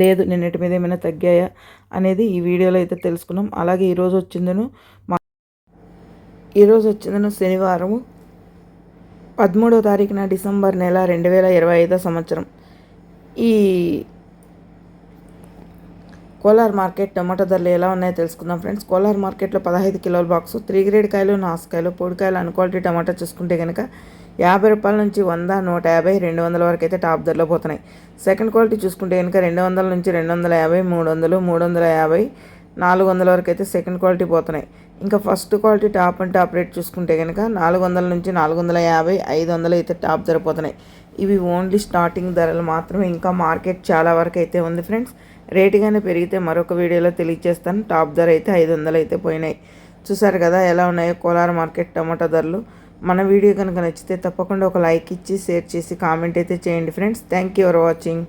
లేదు నిన్నటి మీద ఏమైనా తగ్గాయా అనేది ఈ వీడియోలో అయితే తెలుసుకున్నాం. అలాగే ఈరోజు వచ్చిందను మా ఈరోజు వచ్చిందను శనివారం పదమూడో తారీఖున డిసెంబర్ నెల రెండు వేల ఇరవై ఐదో సంవత్సరం. ఈ కోలార్ మార్కెట్ టమాటో ధరలు ఎలా ఉన్నాయో తెలుసుకుందాం ఫ్రెండ్స్. కోలార్ మార్కెట్లో పదహైదు కిలోల బాక్స్ త్రీ గ్రేడ్ కాయలు నాసుకాయలు పొడికాయలు అన్ క్వాలిటీ టమాటా చూసుకుంటే కనుక యాభై రూపాయల నుంచి వంద నూట యాభై రెండు వందల వరకు అయితే టాప్ ధరలో పోతున్నాయి. సెకండ్ క్వాలిటీ చూసుకుంటే కనుక రెండు వందల నుంచి రెండు వందల యాభై మూడు వందలు మూడు వందల యాభై నాలుగు వందల వరకు అయితే సెకండ్ క్వాలిటీ పోతున్నాయి. ఇంకా first quality top and top rate చూసుకుంటే కనుక నాలుగు వందల నుంచి నాలుగు వందల యాభై ఐదు వందలు అయితే టాప్ ధర పోతున్నాయి. ఇవి ఓన్లీ స్టార్టింగ్ ధరలు మాత్రమే ఇంకా మార్కెట్ చాలా వరకు అయితే ఉంది ఫ్రెండ్స్. రేటుగానే పెరిగితే మరొక వీడియోలో తెలియజేస్తాను. టాప్ ధర అయితే ఐదు వందలు అయితే పోయినాయి. చూసారు కదా ఎలా ఉన్నాయో కోలార్ మార్కెట్ టమాటా ధరలు. మన వీడియో కనుక నచ్చితే తప్పకుండా ఒక లైక్ ఇచ్చి షేర్ చేసి కామెంట్ అయితే చేయండి friends. Thank you for watching